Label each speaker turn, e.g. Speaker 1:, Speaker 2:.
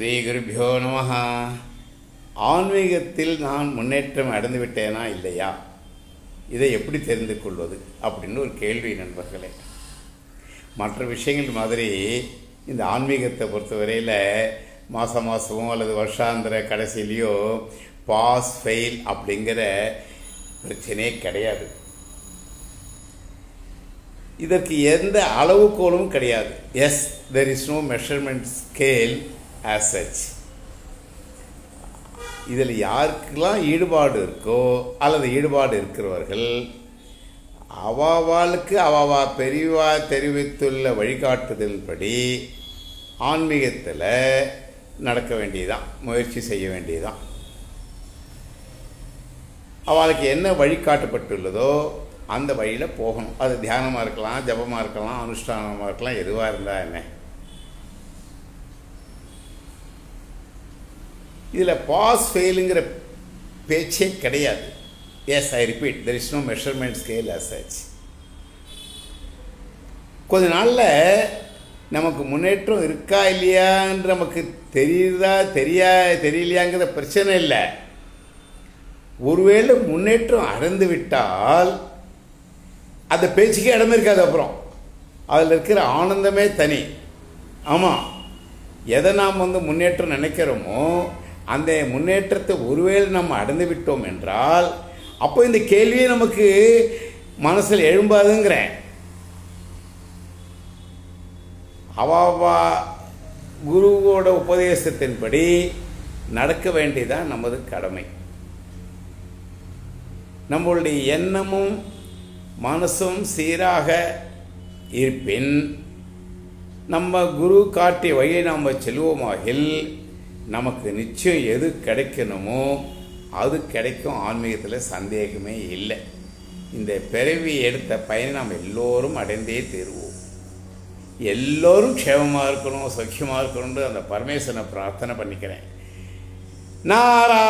Speaker 1: ஸ்ரீ நம ஆன்மீகத்தில் நான் முன்னேற்றம் அடைந்து விட்டேனா இல்லையா? இதை எப்படி தெரிந்து கொள்வது? அப்படின்னு ஒரு கேள்வி நண்பர்களே. மற்ற விஷயங்கள் மாதிரி இந்த ஆன்மீகத்தை பொறுத்தவரையில் மாதம் மாதமோ அல்லது வருஷாந்திர கடைசியிலையோ பாஸ் ஃபெயில் அப்படிங்கிற பிரச்சனையே கிடையாது. இதற்கு எந்த அளவுகோலும் கிடையாது. Yes there is no measurement scale as such இதில் யாருக்கெல்லாம் ஈடுபாடு இருக்கோ அல்லது ஈடுபாடு இருக்கிறவர்கள் அவாவாளுக்கு அவாவா பெரியவா தெரிவித்துள்ள வழிகாட்டுதல்படி ஆன்மீகத்தில் நடக்க வேண்டியதுதான் முயற்சி செய்ய வேண்டியதுதான். அவளுக்கு என்ன வழிகாட்டப்பட்டுள்ளதோ அந்த வழியில் போகணும். அது தியானமாக இருக்கலாம் ஜபமாக இருக்கலாம் அனுஷ்டானமாக இருக்கலாம் எதுவாக இருந்தால் என்ன? இதில் பாஸ் ஃபெயிலுங்கிற பேச்சே கிடையாது. Yes I repeat there is no measurement scale as such கொஞ்ச நாளில் நமக்கு முன்னேற்றம் இருக்கா இல்லையான்னு நமக்கு தெரியுதா தெரியா தெரியலையாங்கிற பிரச்சனை இல்லை. ஒருவேளை முன்னேற்றம் அடைந்து விட்டால் அந்த பேச்சுக்கே இடம் இருக்காது அப்புறம். அதில் இருக்கிற ஆனந்தமே தனி. ஆமாம் எதை நாம் வந்து முன்னேற்றம் நினைக்கிறோமோ அந்த முன்னேற்றத்தை ஒருவேளை நம்ம அடைந்து விட்டோம் என்றால் அப்போ இந்த கேள்வியே நமக்கு மனசில் எழும்பாதுங்கிறேன். அவாவா குருவோட உபதேசத்தின்படி நடக்க வேண்டியதான் நமது கடமை. நம்மளுடைய எண்ணமும் மனசும் சீராக இருப்பின் நம்ம குரு காட்டிய வழியை நாம் செல்வோமாகில் நமக்கு நிச்சயம் எது கிடைக்கணுமோ அது கிடைக்கும். ஆன்மீகத்தில் சந்தேகமே இல்லை. இந்த பிறவி எடுத்த பயனை நாம் எல்லோரும் அடைந்தே தீர்வோம். எல்லோரும் க்ஷேமமாக இருக்கணும் சௌக்கியமாக இருக்கணும்னு அந்த பரமேஸ்வரனை பிரார்த்தனை பண்ணிக்கிறேன். நாரா